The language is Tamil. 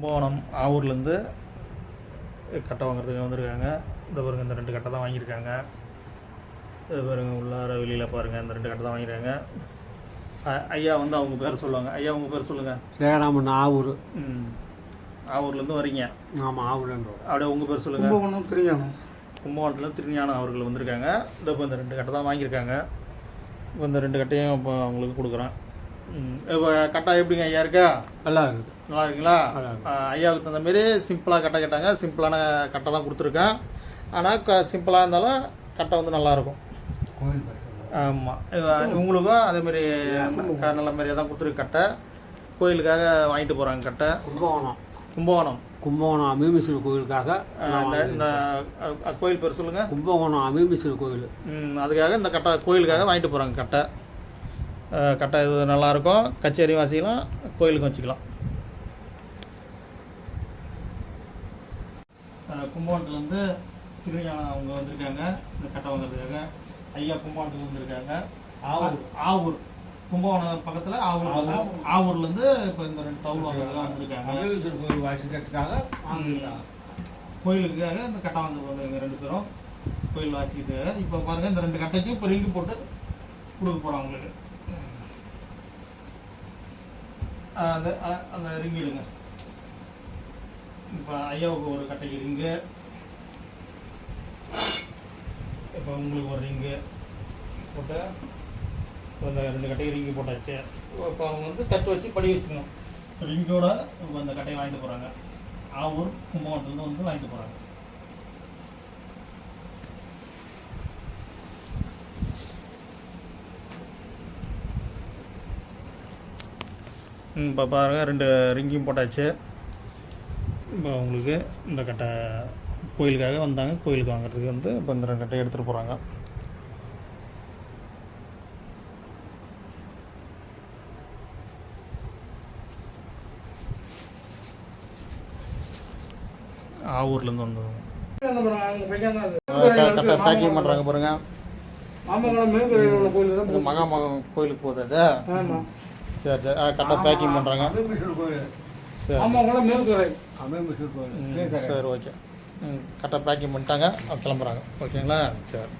கும்பகோணம் ஆவூர்லேருந்து கட்டை வாங்குறதுக்கு வந்திருக்காங்க. இந்த பாருங்க இந்த ரெண்டு கட்டை தான் வாங்கியிருக்காங்க. இது பாருங்க உள்ளார வெளியில் பாருங்கள் இந்த ரெண்டு கட்டை தான் வாங்கியிருக்காங்க. ஐயா வந்து அவங்க பேர் சொல்லுவாங்க. ஐயா உங்கள் பேர் சொல்லுங்கள் சேராமன் ஆவூர் ம். ஆவூர்லேருந்து வரீங்க. ஆமாம் ஆவூர்ன்றோம் அப்படியே உங்கள் பேர் சொல்லுங்கள் கும்பகோணம் திருஞானம். கும்பகோணத்தில் திருஞானம் அவர்கள் வந்திருக்காங்க. இந்த இப்போ இந்த ரெண்டு கட்டை தான் வாங்கியிருக்காங்க. இப்போ இந்த ரெண்டு கட்டையும் இப்போ அவங்களுக்கு கொடுக்குறோம் ம், இப்போ கட்டா எப்படிங்க? ஐயா இருக்கா? நல்லா இருக்குது. நல்லா இருக்குங்களா? ஐயாவுக்கு தகுந்த மாரி சிம்பிளாக கட்டை கேட்டாங்க. சிம்பிளான கட்டை தான் கொடுத்துருக்கேன். ஆனால் க சிம்பிளாக இருந்தாலும் கட்டை வந்து நல்லாயிருக்கும் கோயில் ஆமாம் இவங்களுக்கும் அதேமாரி நல்ல மாதிரியே தான் கொடுத்துருக்கு கட்டை. கோயிலுக்காக வாங்கிட்டு போகிறாங்க கட்டை. கும்பகோணம். கும்பகோணம். கும்பகோணம் அமீமீஸ்வரர் கோயிலுக்காக இந்த கோயில் பேர் சொல்லுங்கள் கும்பகோணம் அமீமீஸ்வரர் கோயில். ம், அதுக்காக இந்த கட்டை கோயிலுக்காக வாங்கிட்டு போகிறாங்க கட்டை. கட்டை இது நல்லாயிருக்கும். கச்சேரி வாசிக்கலாம் கோயிலுக்கும் வச்சுக்கலாம். கும்பகோணத்துலேருந்து திருஞானம் அவங்க வந்திருக்காங்க. இந்த கட்டை வாங்குறதுக்காக. ஐயா கும்பகோணத்துக்கு வந்திருக்காங்க. ஆவூர். ஆவூர். கும்பகோணம் பக்கத்தில் ஆவூர் வந்து- ஆவூர்லேருந்து இப்போ இந்த ரெண்டு தவுள் வாங்குறதுக்காக வந்திருக்காங்க. கோயிலுக்காக இந்த கட்டை வாங்க வந்தவங்க ரெண்டு பேரும். கோயில் வாசிக்கிறதுக்காக. இப்போ பாருங்க இந்த ரெண்டு கட்டைக்கும் இப்போ ரிங்கு போட்டு கொடுக்க போகிறோம் உங்களுக்கு. அந்த அந்த ரிங் எடுங்க. இப்போ ஐயாவுக்கு ஒரு கட்டைக்கு ரிங்கு இப்போ உங்களுக்கு ஒரு ரிங்கு போட்டு இப்போ ரெண்டு கட்டைக்கு ரிங்கு போட்டாச்சு. இப்போ அவங்க வந்து தட்டு வச்சு படி வச்சுக்கணும். ரிங்கோட இப்போ அந்த கட்டையை வாங்கிட்டு போகிறாங்க ஆவூர் கும்பகோணத்துலேருந்து வந்து வாங்கிட்டு போகிறாங்க இப்போ பாருங்கள் ரெண்டு ரிங்கையும் போட்டாச்சு. இப்போ உங்களுக்கு இந்த கட்டை கோயிலுக்காக வந்தாங்க. கோயிலுக்கு வாங்குறதுக்கு வந்து இப்போ இந்த ரெண்டு கட்டையை எடுத்துகிட்டு போகிறாங்க ஆவூர்லேருந்து வந்தவங்க. கட்டை பேக்கிங் பண்ணுறாங்க பாருங்க. மகாமகம் கோயிலுக்கு போகுது அது. சரி சரி. கட்டை பேக்கிங் பண்ணுறாங்க கோயில். சரி. மாமங்கலம் மேற்கரை அமீமீஸ்வரர் ம், கோயில் சரி ஓகே. ம் கரெக்டாக பேக்கிங் பண்ணிட்டாங்க. கிளம்புறாங்க. ஓகேங்களா? சரி.